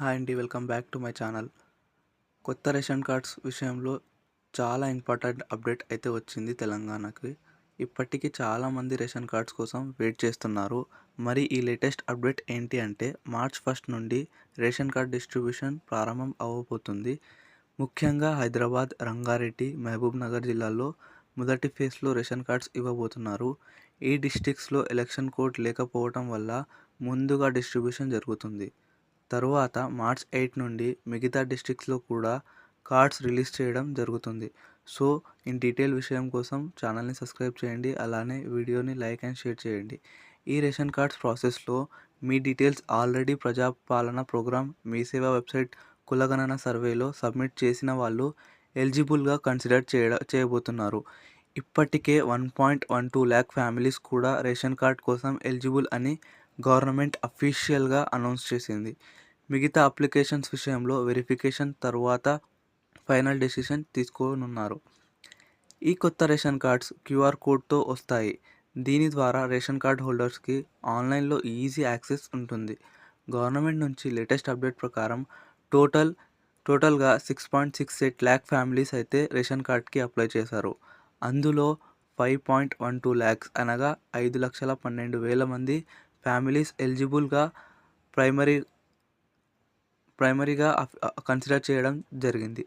Hi అండి welcome back to my channel. కొత్త ration cards విషయంలో చాలా ఇంపార్టెంట్ అప్డేట్ అయితే వచ్చింది తెలంగాణకి. ఇప్పటికీ చాలామంది రేషన్ కార్డ్స్ కోసం వెయిట్ చేస్తున్నారు. మరి ఈ లేటెస్ట్ అప్డేట్ ఏంటి అంటే మార్చ్ ఫస్ట్ నుండి రేషన్ కార్డ్ డిస్ట్రిబ్యూషన్ ప్రారంభం అవ్వబోతుంది. ముఖ్యంగా హైదరాబాద్ రంగారెడ్డి మహబూబ్ నగర్ జిల్లాల్లో మొదటి ఫేజ్లో రేషన్ కార్డ్స్ ఇవ్వబోతున్నారు. ఈ డిస్టిక్స్లో ఎలక్షన్ కోడ్ లేకపోవడం వల్ల ముందుగా డిస్ట్రిబ్యూషన్ జరుగుతుంది. తరువాత మార్చ్ ఎయిట్ నుండి మిగతా డిస్ట్రిక్ట్స్లో కూడా కార్డ్స్ రిలీజ్ చేయడం జరుగుతుంది. సో ఇన్ డీటెయిల్ విషయం కోసం ఛానల్ని సబ్స్క్రైబ్ చేయండి. అలానే వీడియోని లైక్ అండ్ షేర్ చేయండి. ఈ రేషన్ కార్డ్స్ ప్రాసెస్లో మీ details already Prajapalana program Mee Seva website కులగణన సర్వేలో సబ్మిట్ చేసిన వాళ్ళు ఎలిజిబుల్గా కన్సిడర్ చేయ చేయబోతున్నారు. ఇప్పటికే one point one two lakh families కూడా రేషన్ కార్డ్ కోసం ఎలిజిబుల్ అని గవర్నమెంట్ అఫీషియల్గా అనౌన్స్ చేసింది. మిగతా అప్లికేషన్స్ విషయంలో వెరిఫికేషన్ తర్వాత ఫైనల్ డెసిషన్ తీసుకోనున్నారు. ఈ కొత్త రేషన్ కార్డ్స్ క్యూఆర్ కోడ్తో వస్తాయి. దీని ద్వారా రేషన్ కార్డ్ హోల్డర్స్కి ఆన్లైన్లో ఈజీ యాక్సెస్ ఉంటుంది. గవర్నమెంట్ నుంచి లేటెస్ట్ అప్డేట్ ప్రకారం టోటల్ టోటల్గా six point six eight lakh families అయితే రేషన్ కార్డ్కి అప్లై చేశారు. అందులో five point one two lakhs అనగా ఐదు లక్షల పన్నెండు వేల మంది ఫ్యామిలీస్ ఎలిజిబుల్గా ప్రైమరీ ప్రైమరీగా కన్సిడర్ చేయడం జరిగింది.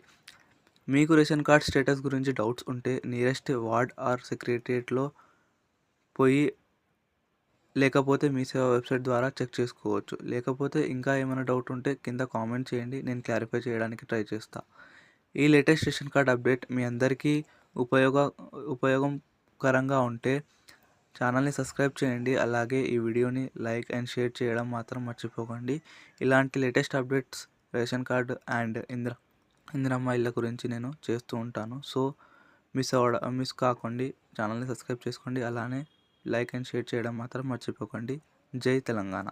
మీకు రేషన్ కార్డ్ స్టేటస్ గురించి డౌట్స్ ఉంటే నియరెస్ట్ వార్డ్ ఆర్ సెక్రటరియట్లో పోయి లేకపోతే మీ సేవ వెబ్సైట్ ద్వారా చెక్ చేసుకోవచ్చు. లేకపోతే ఇంకా ఏమైనా డౌట్ ఉంటే కింద కామెంట్ చేయండి. నేను క్లారిఫై చేయడానికి ట్రై చేస్తా. ఈ లేటెస్ట్ రేషన్ కార్డ్ అప్డేట్ మీ అందరికీ ఉపయోగ ఉపయోగకరంగా ఉంటే ఛానల్ని సబ్స్క్రైబ్ చేయండి. అలాగే ఈ వీడియోని లైక్ అండ్ షేర్ చేయడం మాత్రం మర్చిపోకండి. ఇలాంటి latest updates ration card and Indra Indiramma ఇళ్ళ గురించి నేను చేస్తూ ఉంటాను. సో మిస్ అవ్వడం మిస్ కాకండి. ఛానల్ని సబ్స్క్రైబ్ చేసుకోండి. అలానే లైక్ అండ్ షేర్ చేయడం మాత్రం మర్చిపోకండి. జై తెలంగాణ.